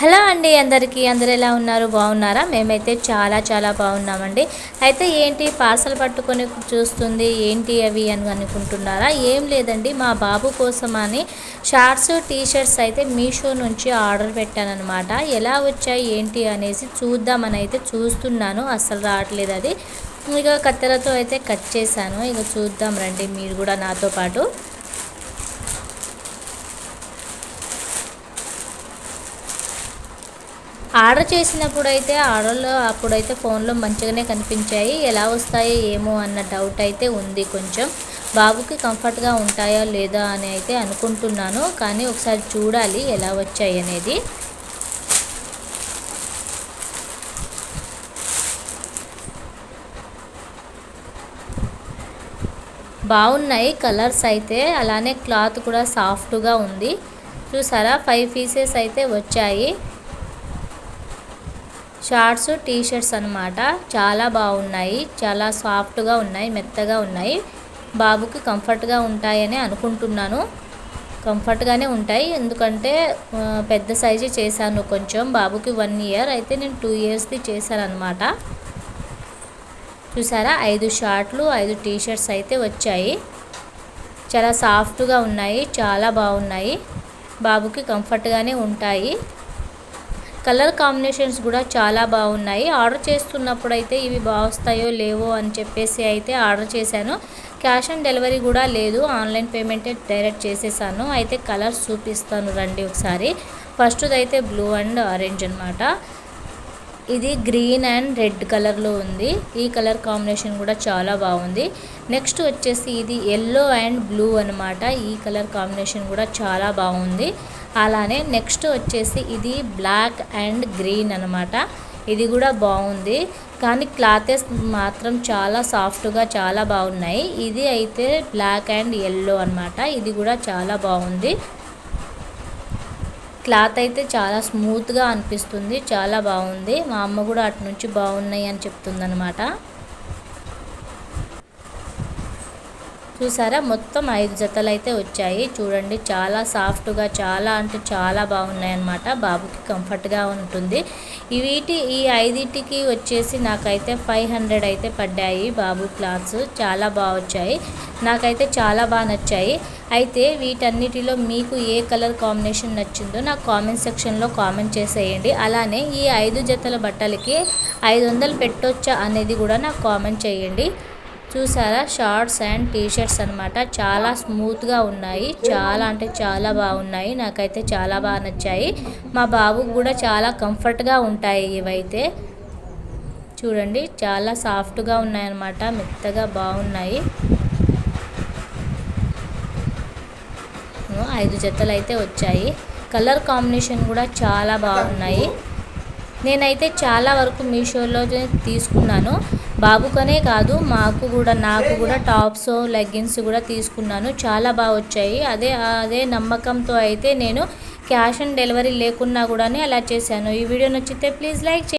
Hello అండి అందరికీ అందరు ఎలా ఉన్నారు? బాగున్నారా? మేమైతే చాలా చాలా బాగున్నామండి. అయితే ఏంటి పార్సల్ పట్టుకొని చూస్తుంది ఏంటి అవి అని అనుకుంటున్నారా? ఏం లేదండి మా బాబు కోసం అని షార్ట్స్ టీ షర్ట్స్ అయితే మీషో నుంచి ఆర్డర్ పెట్టానమాట ఎలా వచ్చాయి ఏంటి అనేసి చూద్దామని అయితే చూస్తున్నాను. అస్సలు రావట్లేదు అది. ఇక కత్తెరతో అయితే కట్ చేశాను. ఇక చూద్దాం రండి మీరు కూడా నాతో పాటు. ఆర్డర్ చేసినప్పుడు అయితే ఆర్డర్లో అప్పుడైతే ఫోన్లో మంచిగానే కనిపించాయి. ఎలా వస్తాయో ఏమో అన్న డౌట్ అయితే ఉంది కొంచెం. బాబుకి కంఫర్ట్గా ఉంటాయా లేదా అని అయితే అనుకుంటున్నాను. కానీ ఒకసారి చూడాలి ఎలా వచ్చాయి అనేది. బాగున్నాయి కలర్స్ అయితే. అలానే క్లాత్ కూడా సాఫ్ట్గా ఉంది. చూసారా? ఫైవ్ పీసెస్ అయితే వచ్చాయి. షార్ట్స్ టీ షర్ట్స్ అనమాట చాలా బాగున్నాయి. చాలా సాఫ్ట్గా ఉన్నాయి. మెత్తగా ఉన్నాయి. బాబుకి కంఫర్ట్గా ఉంటాయని అనుకుంటున్నాను. కంఫర్ట్గానే ఉంటాయి. ఎందుకంటే పెద్ద సైజు చేశాను కొంచెం. బాబుకి వన్ ఇయర్. అయితే నేను టూ ఇయర్స్ది చేశాను అనమాట చూసారా? ఐదు షార్ట్లు ఐదు టీ షర్ట్స్ అయితే వచ్చాయి. చాలా సాఫ్ట్గా ఉన్నాయి. చాలా బాగున్నాయి. బాబుకి కంఫర్ట్గానే ఉంటాయి. కలర్ కాంబినేషన్స్ కూడా చాలా బాగున్నాయి. ఆర్డర్ చేస్తున్నప్పుడు అయితే ఇవి బాగుస్తాయో లేవో అని చెప్పేసి అయితే ఆర్డర్ చేశాను. క్యాష్ ఆన్ డెలివరీ కూడా లేదు. ఆన్లైన్ పేమెంటే డైరెక్ట్ చేసేసాను. అయితే కలర్స్ చూపిస్తాను రండి ఒకసారి. ఫస్ట్ది అయితే బ్లూ అండ్ ఆరెంజ్ అనమాట ఇది గ్రీన్ అండ్ రెడ్ కలర్లో ఉంది. ఈ కలర్ కాంబినేషన్ కూడా చాలా బాగుంది. నెక్స్ట్ వచ్చేసి ఇది ఎల్లో అండ్ బ్లూ అనమాట ఈ కలర్ కాంబినేషన్ కూడా చాలా బాగుంది. అలానే నెక్స్ట్ వచ్చేసి ఇది బ్లాక్ అండ్ గ్రీన్ అనమాట ఇది కూడా బాగుంది. కానీ క్లాతెస్ మాత్రం చాలా సాఫ్ట్గా చాలా బాగున్నాయి. ఇది అయితే బ్లాక్ అండ్ ఎల్లో అనమాట ఇది కూడా చాలా బాగుంది. క్లాత్ అయితే చాలా స్మూత్గా అనిపిస్తుంది చాలా బాగుంది. మా అమ్మ కూడా అటు నుంచి బాగున్నాయి అని చెప్తుంది అనమాట చూసారా? మొత్తం ఐదు జతలు అయితే వచ్చాయి. చూడండి చాలా సాఫ్ట్గా చాలా అంటే చాలా బాగున్నాయి అన్నమాట బాబుకి కంఫర్ట్గా ఉంటుంది. వీటి ఈ ఐదింటికి వచ్చేసి నాకైతే ఫైవ్ హండ్రెడ్ అయితే పడ్డాయి బాబు క్లాత్స్. చాలా బాగా వచ్చాయి. నాకైతే చాలా బాగా నచ్చాయి. అయితే వీటన్నిటిలో మీకు ఏ కలర్ కాంబినేషన్ నచ్చిందో నాకు కామెంట్ సెక్షన్లో కామెంట్ చేసేయండి. అలానే ఈ ఐదు జతల బట్టలకి ఐదు వందలు పెట్టొచ్చా అనేది కూడా నాకు కామెంట్ చేయండి. చూసారా? షార్ట్స్ అండ్ టీషర్ట్స్ అనమాట చాలా స్మూత్గా ఉన్నాయి. చాలా అంటే చాలా బాగున్నాయి. నాకైతే చాలా బాగా నచ్చాయి. మా బాబుకు కూడా చాలా కంఫర్ట్గా ఉంటాయి ఇవైతే. చూడండి చాలా సాఫ్ట్గా ఉన్నాయన్నమాట మెత్తగా బాగున్నాయి. ఐదు జతలు అయితే వచ్చాయి. కలర్ కాంబినేషన్ కూడా చాలా బాగున్నాయి. నేనైతే చాలా వరకు మీషోలో తీసుకున్నాను. బాబుకనే కాదు మాకు కూడా నాకు కూడా టాప్స్ లెగ్గిన్స్ కూడా తీసుకున్నాను. చాలా బాగా వచ్చాయి. అదే అదే నమ్మకంతో అయితే నేను క్యాష్ ఆన్ డెలివరీ లేకున్నా కూడా అలా చేశాను. ఈ వీడియో నచ్చితే ప్లీజ్ లైక్